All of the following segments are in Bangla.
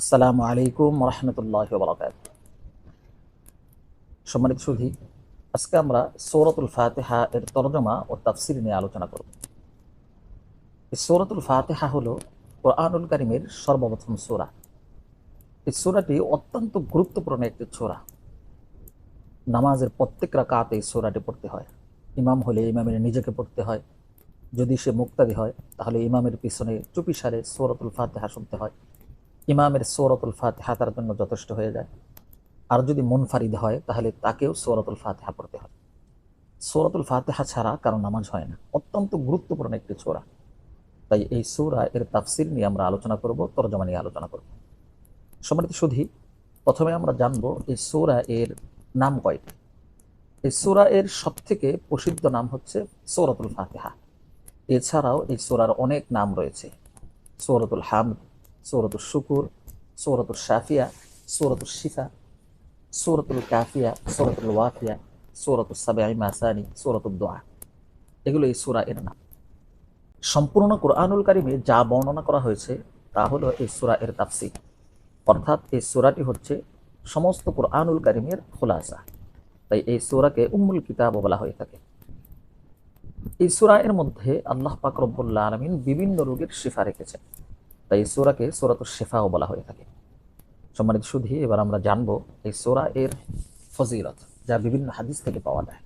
আসসালামু আলাইকুম রহমতুল্লাহ বরকাত সম্মানিত সুধী, আজকে আমরা সৌরতুল ফাতেহা এর তরজমা ও তাফসির নিয়ে আলোচনা করব। এই সৌরতুল ফাতেহা হলো কোরআনুল কারিমের সর্বপ্রথম সোরা। এই সোরাটি অত্যন্ত গুরুত্বপূর্ণ একটি সূরা। নামাজের প্রত্যেক রাকাতে এই সূরাটি পড়তে হয়। ইমাম হলে ইমামের নিজেকে পড়তে হয়। যদি সে মুক্তাদি হয়, তাহলে ইমামের পিছনে চুপি সারে সৌরতুল ফাতেহা শুনতে হয়। ইমামের সৌরতুল ফাতেহা তার জন্য যথেষ্ট হয়ে যায়। আর যদি মুনফারিদ হয়, তাহলে তাকেও সৌরতুল ফাতেহা পড়তে হয় সৌরতুল ফাতেহা ছাড়া কারও নামাজ হয় না। অত্যন্ত গুরুত্বপূর্ণ একটি সোরা। তাই এই সৌরা এর তাফসির নিয়ে আমরা আলোচনা করব, তরজমা নিয়ে আলোচনা করব। সম্মানিত সুধী, প্রথমে আমরা জানব এই সৌরা এর নাম কয়টি? এই সৌরা এর সব থেকে প্রসিদ্ধ নাম হচ্ছে সৌরতুল ফাতেহা। এছাড়াও এই সৌরার অনেক নাম রয়েছে। সৌরতুল হামদ সৌরতুল শুকুর সৌরতুল শাফিয়া সৌরতুল শিফা, সৌরতুল কাফিয়া, সৌরতুল ওয়াফিয়া সৌরতুল সাবেআই মাসানি সৌরতুল দোয়া এগুলো এই সূরা এর নাম। সম্পূর্ণ কোরআনুল কারিমে যা বর্ণনা করা হয়েছে তা হলো এই সুরা এর তাফসির। অর্থাৎ এই সুরাটি হচ্ছে সমস্ত কোরআনুল কারিমের খোলাসা। তাই এই সূরাকে উম্মুল কিতাব বলা হয়ে থাকে। এই সুরা এর মধ্যে আল্লাহ পাক রব্বুল্লাহ আলমিন বিভিন্ন রোগের শিফা রেখেছেন। তাই এই সূরাকে সূরাতুল শিফাও বলা হয়ে থাকে। সম্মানিত সুধী, এবার আমরা জানব এই সোরা এর ফজিলত, যা বিভিন্ন হাদিস থেকে পাওয়া যায়।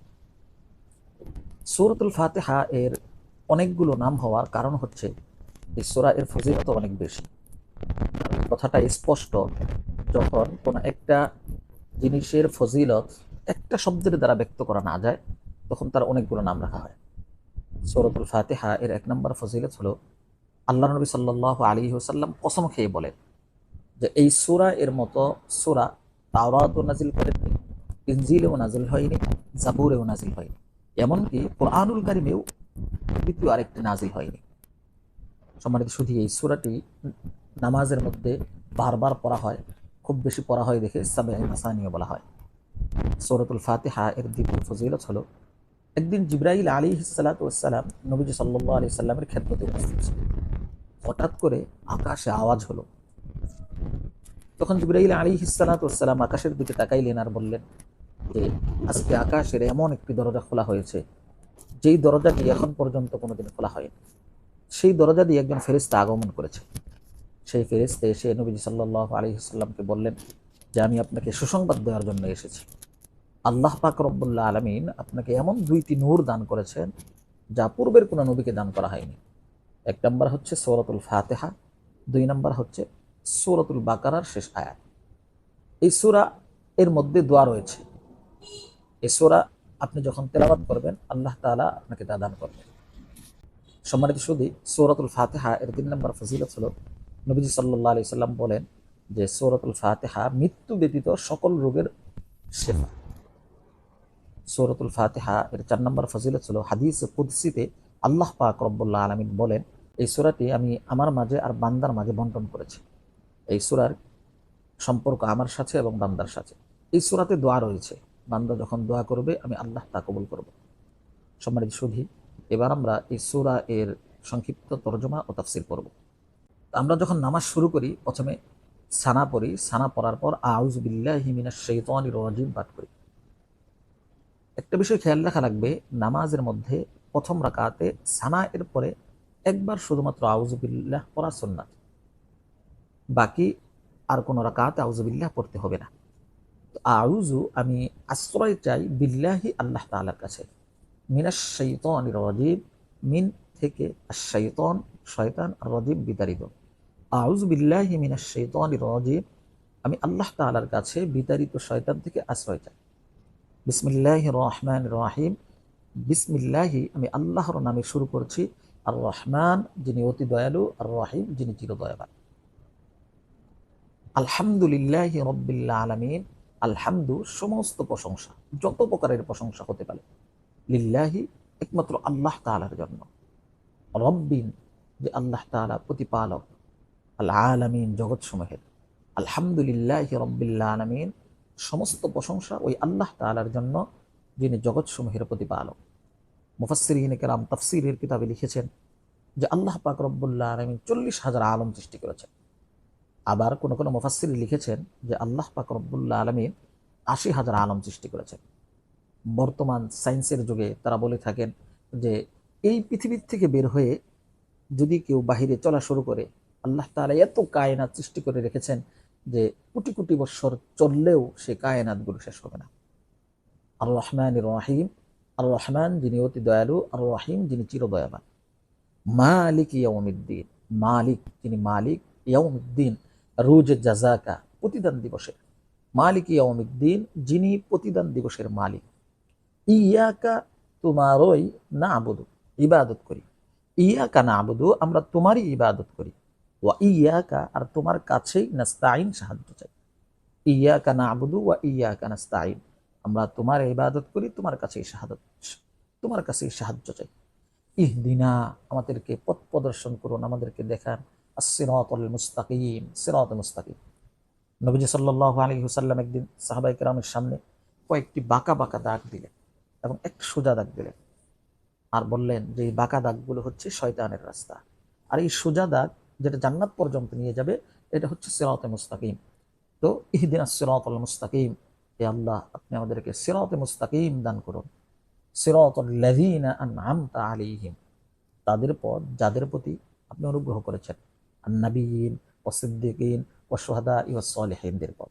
সূরাতুল ফাতিহা এর অনেকগুলো নাম হওয়ার কারণ হচ্ছে, এই সোরা এর ফজিলত অনেক বেশি। কথাটা স্পষ্ট, যখন কোনো একটা জিনিসের ফজিলত একটা শব্দের দ্বারা ব্যক্ত করা না যায়, তখন তার অনেকগুলো নাম রাখা হয়। সৌরতুল ফাতেহা এর এক নম্বর ফজিলত হলো আল্লাহ নবী সাল্লাহ আলী হুসাল্লাম কসম খেয়ে বলেন যে এই সুরা এর মতো সুরা তাওরাতও নাজিল করেননি, ইনজিলেও নাজিল হয়নি, জাবুরেও নাজিল হয়নি। এমনকি কোরআনুল কারিমেও দ্বিতীয় আরেকটি নাজিল হয়নি। সম্মানিত শুধু এই সুরাটি নামাজের মধ্যে বারবার পড়া হয়, খুব বেশি পড়া হয় দেখে সাবে মাসানিও বলা হয়। সৌরতুল ফাতেহা এর দ্বিতীয় ফজিলত হলো, একদিন জিব্রাইল আলী সালাতাম নবীজি সাল্লাহ আলি সাল্লামের ক্ষেত্রতে উপস্থিত ছিলেন। হঠাৎ করে আকাশে আওয়াজ হলো। তখন জিব্রাইল আলী হিসালাতাম আকাশের দিকে তাকাইলেন আর বললেন, যে, আজকে আকাশের এমন একটি দরজা খোলা হয়েছে, যেই দরজাটি এখন পর্যন্ত কোনোদিন খোলা হয়নি। সেই দরজা দিয়ে একজন ফেরিস্তা আগমন করেছে। সেই ফেরিস্তে এসে নবীজি সাল্লাহ আলী সাল্লামকে বললেন, যে, আমি আপনাকে সুসংবাদ দেওয়ার জন্য এসেছি। আল্লাহ পাক রব্বুল্লাহ আলমিন আপনাকে এমন দুইটি নূর দান করেছেন, যা পূর্বের কোনো নবীকে দান করা হয়নি। এক নম্বর হচ্ছে সৌরতুল ফাতেহা, দুই নম্বর হচ্ছে সৌরতুল বাকারার শেষ আয়াত। এই সুরা এর মধ্যে দোয়া রয়েছে। এই সুরা আপনি যখন তেলাবাদ করবেন, আল্লাহ তালা আপনাকে তা দান করবেন। সম্মানিত শুধু সৌরতুল ফাতেহা এর তিন নম্বর ফজিলত হল, নবীজি সাল্লাহ আলি সাল্লাম বলেন যে সৌরতুল ফাতেহা মৃত্যু ব্যতীত সকল রোগের শেফা। সৌরতুল ফাতেহা এর চার নম্বর ফজিলত হল, হাদিস কুদ্সিতে আল্লাহ পাক রব্বুল্লাহ আলমিন বলেন, এই সুরাটি আমি আমার মাঝে আর বান্দার মাঝে বন্টন করেছি। এই সুরার সম্পর্ক আমার সাথে এবং বান্দার সাথে। এই সুরাতে দোয়া রয়েছে। বান্দা যখন দোয়া করবে, আমি আল্লাহ তা কবুল করব। সম্মানিত সুধী, এবার আমরা এই সুরা এর সংক্ষিপ্ত তর্জমা ও তাফসির করব আমরা যখন নামাজ শুরু করি, প্রথমে সানা পড়ি। সানা পড়ার পর আউজ বিল্লাহিমিনা শৈতানি রাজিম পাঠ করি। একটা বিষয় খেয়াল রাখা লাগবে, নামাজের মধ্যে প্রথম রাকাতে সানা এর পরে একবার শুধুমাত্র আউজুবিল্লাহ পড়া সুন্নাত। বাকি আর কোনো রাকাতে আউজুবিল্লাহ পড়তে হবে না। আউজু আমি আশ্রয় চাই বিল্লাহি আল্লাহ তালার কাছে। মিনাস শৈতন রজিব, মিন থেকে শৈতন শয়তান রজিব বিতাড়িত। আউজু বিল্লাহি মিনাস শৈতন রজিব, আমি আল্লাহ তালার কাছে বিতাড়িত শয়তান থেকে আশ্রয় চাই। বিসমিল্লাহ রহমান রাহিম। বিসমিল্লাহি, আমি আল্লাহর নামে শুরু করছি আর রহমান যিনি অতি দয়ালু আর রহিম যিনি চির দয়াবান আলহামদুলিল্লাহ রব্বিল্লা আলমিন, আলহামদু সমস্ত প্রশংসা, যত প্রকারের প্রশংসা হতে পারে, লিল্লাহি, একমাত্র আল্লাহ তালার জন্য। রব্বিন, যে আল্লাহ তালা প্রতিপালক আল্লাহ আলমিন জগৎসমূহের। আলহামদুলিল্লাহ রব্বিল্লা আলমিন, সমস্ত প্রশংসা ওই আল্লাহ তালার জন্য যিনি জগৎসমূহের প্রতিপালক। মুফাসিরিন কেরাম তফসিরের কিতাবে লিখেছেন যে আল্লাহ পাক রব্বুল্লাহ আলমিন চল্লিশ হাজার আলম সৃষ্টি করেছেন। আবার কোনো কোনো মুফাসসির লিখেছেন যে আল্লাহ পাক রব্বুল্লাহ আলমিন আশি হাজার আলম সৃষ্টি করেছেন। বর্তমান সায়েন্সের যুগে তারা বলে থাকেন যে এই পৃথিবীর থেকে বের হয়ে যদি কেউ বাহিরে চলা শুরু করে, আল্লাহ তাআলা এত কায়নাত সৃষ্টি করে রেখেছেন যে কোটি কোটি বৎসর চললেও সে কায়নাতগুলো শেষ হবে না। আর রহমান রহিম আর রহমান যিনি অতি দয়ালু আর রহিম যিনি চিরদয়াবান। মালিক ইয়াউমিদ্দিন। মালিক যিনি মালিক ইয়াউমিদ্দিন। রুজ জাজাকা প্রতিদান দিবসের। মালিক ইয়াউমিদ্দিন যিনি প্রতিদান দিবসের মালিক। ইয়াকা তোমারই না আবুদু ইবাদত করি। ইয়াকা না আবুদু আমরা তোমারই ইবাদত করি। ওয়া ইয়াকা, আর তোমার কাছেই নাস্তাইন সাহায্য চাই। ইয়াকা না আবুদু ওয়া ইয়াকা নাস্তাইন আমরা তোমার ইবাদত করি, তোমার কাছেই সাহায্য তোমার কাছেই সাহায্য চাই। ইহ ইহদিনা আমাদেরকে পথ প্রদর্শন করুন, আমাদেরকে দেখান। আসিরাতুল মুস্তাকিম, সিরাত মুস্তাকিম। নবীজি সাল্লাল্লাহু আলী হুসাল্লাম একদিন সাহাবায়ে কেরামের সামনে কয়েকটি বাঁকা বাঁকা দাগ দিলেন এবং একটা সোজা দাগ দিলেন আর বললেন যে, এই বাঁকা দাগগুলো হচ্ছে শয়তানের রাস্তা। আর এই সোজা দাগ যেটা জান্নাত পর্যন্ত নিয়ে যাবে, এটা হচ্ছে সিরাতে মুস্তাকিম। তো ইহদিন সিরাতুল মুস্তাকিম। হে আল্লাহ, আপনি আমাদেরকে সিরাতে মুস্তাকিম দান করুন। সিরাতুল লাযীনা আন'আমতা আলাইহিম। তাদের পথ যাদের প্রতি আপনি অনুগ্রহ করেছেন। আন্নাবিয়িন ওয়া সিদ্দিকিন ওয়া শুহাদা ওয়া সালিহিনদের পথ।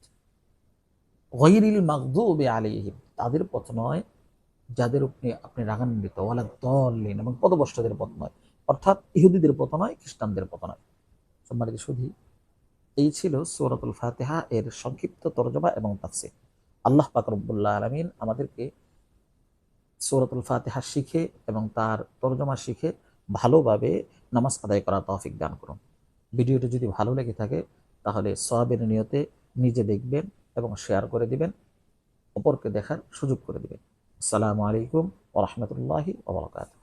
গৈরিল মাগদুবি আলাইহিম। তাদের পথ নয়, যাদের আপনি আপনি রাগান্বিত। ওয়ালা দলিন এবং পদবষ্টদের পথ নয়। অর্থাৎ ইহুদিদের পথ নয়, খ্রিস্টানদের পথ নয়। সম্মানিত শুধু এই ছিল সৌরাতুল ফাতেহা এর সংক্ষিপ্ত তর্জমা এবং তাফসির। আল্লাহ পাক রব্বুল্লাহ আলমিন আমাদেরকে সৌরতুল ফাতেহা শিখে এবং তার তর্জমা শিখে ভালোভাবে নামাজ আদায় করার তৌফিক দান করুন। ভিডিওটি যদি ভালো লেগে থাকে, তাহলে সহাবের নিয়তে নিজে দেখবেন এবং শেয়ার করে দিবেন, অপরকে দেখার সুযোগ করে দিবেন। আসসালামু আলাইকুম ওরহমতুল্লাহি ওবরাকাতুহ